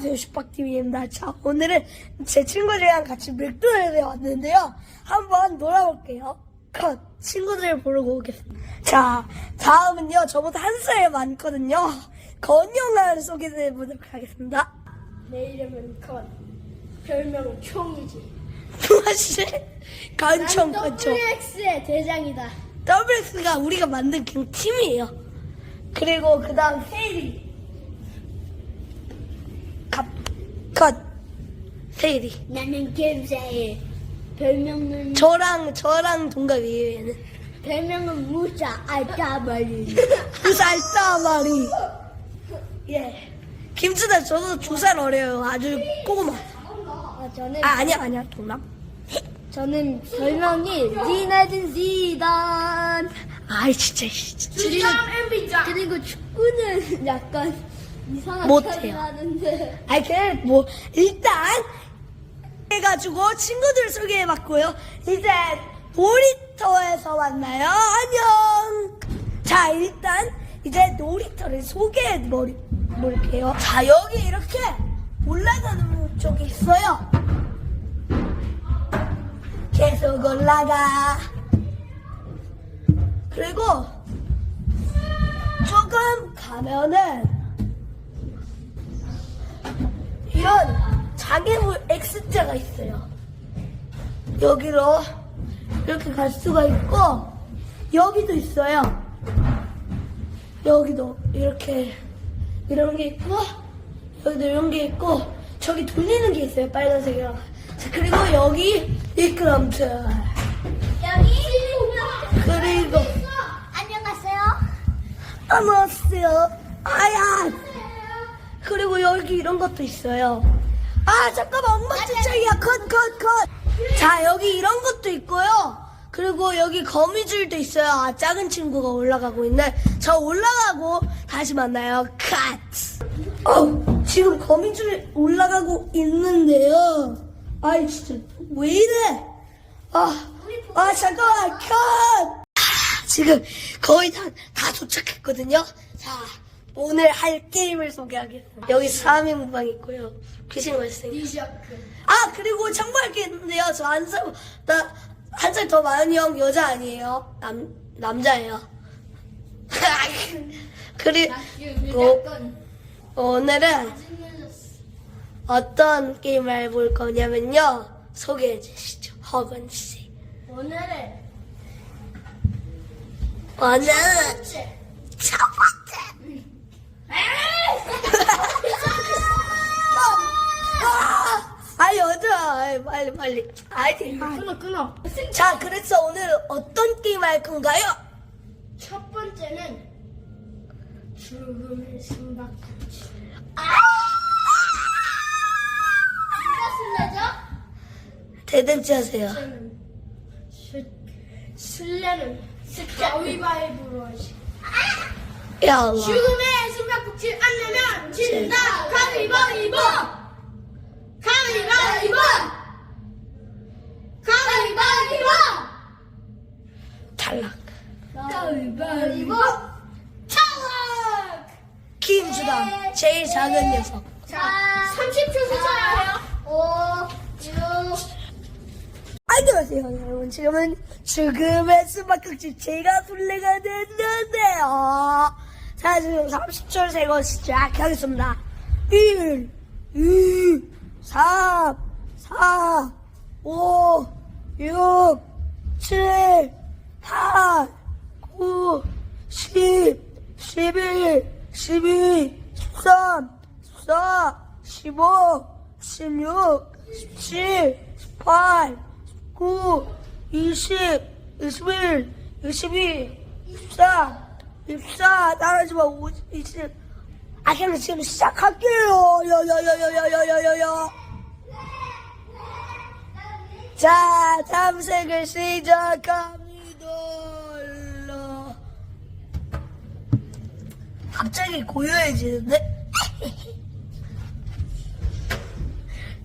안녕하세요. 슈퍼TV입니다. 자 오늘은 제 친구들이랑 같이 맥도날드에 왔는데요. 한번 놀아볼게요. 컷. 친구들 보러고 오겠습니다. 자 다음은요. 저보다 한 살 많거든요. 건영을 소개해 보도록 하겠습니다. 내 이름은 컨. 별명은 총이지. 무엇이 간청 간청 WX의 대장이다. WX가 우리가 만든 그 팀이에요. 그리고 그 다음 세일이 컷 세일이 나는 김세일. 별명은 저랑 저랑 동갑이에요 얘는. 별명은 무자 알까버리. 두살따마리. 예. 김수다 저도 두 살 어려요. 아주 꼬마. 아, 저는 아 아니야 아니야 동남 저는 별명이 지네든 지단. 아이 진짜 진짜. 그리고 그리고 축구는 약간 못해요. 아이 그래 뭐 일단 해가지고 친구들 소개해봤고요. 이제 놀이터에서 만나요. 안녕! 자 일단 이제 놀이터를 소개해볼게요. 자 여기 이렇게 올라가는 쪽이 있어요. 계속 올라가. 그리고 조금 가면은 이런 장애물 X자가 있어요. 여기로 이렇게 갈 수가 있고 여기도 있어요. 여기도 이렇게 이런 게 있고 여기도 이런 게 있고 저기 돌리는 게 있어요. 빨간색이랑. 자, 그리고 여기 미끄럼틀. 여기 그리고 안녕하세요. 안녕하세요. 아야. 여기 이런 것도 있어요. 아 잠깐만 엄마 진짜야 컷 컷 컷. 자 여기 이런 것도 있고요. 그리고 여기 거미줄도 있어요. 아 작은 친구가 올라가고 있네. 저 올라가고 다시 만나요. 컷. 어 지금 거미줄 올라가고 있는데요. 아이 진짜 왜 이래? 아, 아 잠깐만 컷. 아, 지금 거의 다, 다 도착했거든요. 자, 오늘 할 게임을 소개하겠습니다. 여기 3인방 있고요. 귀신 발생. 아, 그리고 참고할 게 있는데요. 저 한 살, 나, 한 살 더 많은 형 여자 아니에요. 남, 남자예요. 그리고 오늘은 어떤 게임을 해볼 거냐면요. 소개해 주시죠. 허건 씨. 오늘은 오늘은 첫 번째. 아 여자 아이, 빨리 빨리 아이 끊어 끊어. 자 그래서 오늘 어떤 게임 할 건가요? 첫 번째는 죽음의 숨바꼭질. 누가? 대댄지 하세요 술- 술래는 가위바위보로 하시. 야 Allah 죽음의 숨바꼭질 안 내면 진다. 가위바위보. 가위바위보. 탈락 가위바위보. 탈락. 김주담 제일 작은 녀석 자, 30초 세쳐야 해요. 5, 6, 안녕하세요 여러분 지금은 죽음의 수박국집 제가 술래가 됐는데요 자 지금 30초 세고 시작하겠습니다 1 2 3 4 5 6 7 11, 12, 13, 14, 15, 16, 17, 18, 19, 20, 21, 22, 23, 24, 따라하지 마, 20. 아, 그럼 지금 시작할게요. 요, 요, 요, 요, 요, 요, 요, 요. 자, 탐색을 시작합니다. 갑자기 고요해지는데?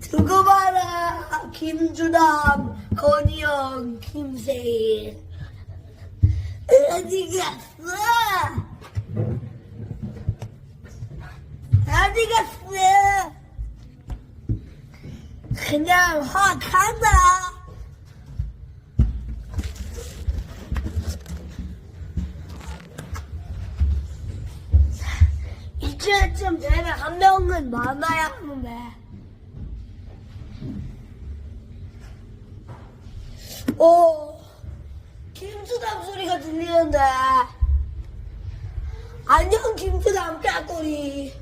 두고 봐라 김주남 건희영 김세일 어디 갔어 어디 갔어 그냥 확 간다. 이쯤 되면 한 명은 많아야 하는데. 오, 김수담 소리가 들리는데. 안녕, 김수담 까꼬리.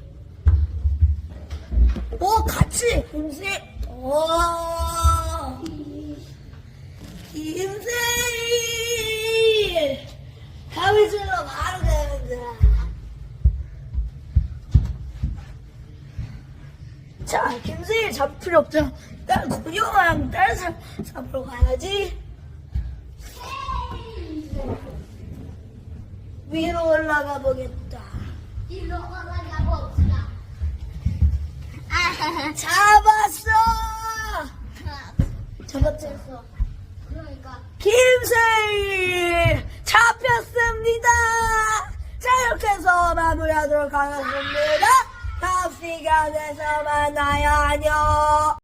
오, 같이, 김세, 오. 김세일! 가위질로 바로 되는데. 자, 김세일 잡을 필요 없죠. 일단 고영아랑 다른 사람 잡으러 가야지. 위로 올라가 보겠다. 일로 올라가 봅시다. 잡았어! 잡았지? 그러니까 김세일 잡혔습니다. 자 이렇게 해서 마무리하도록 하겠습니다. 시간에서 만나요. 안녕.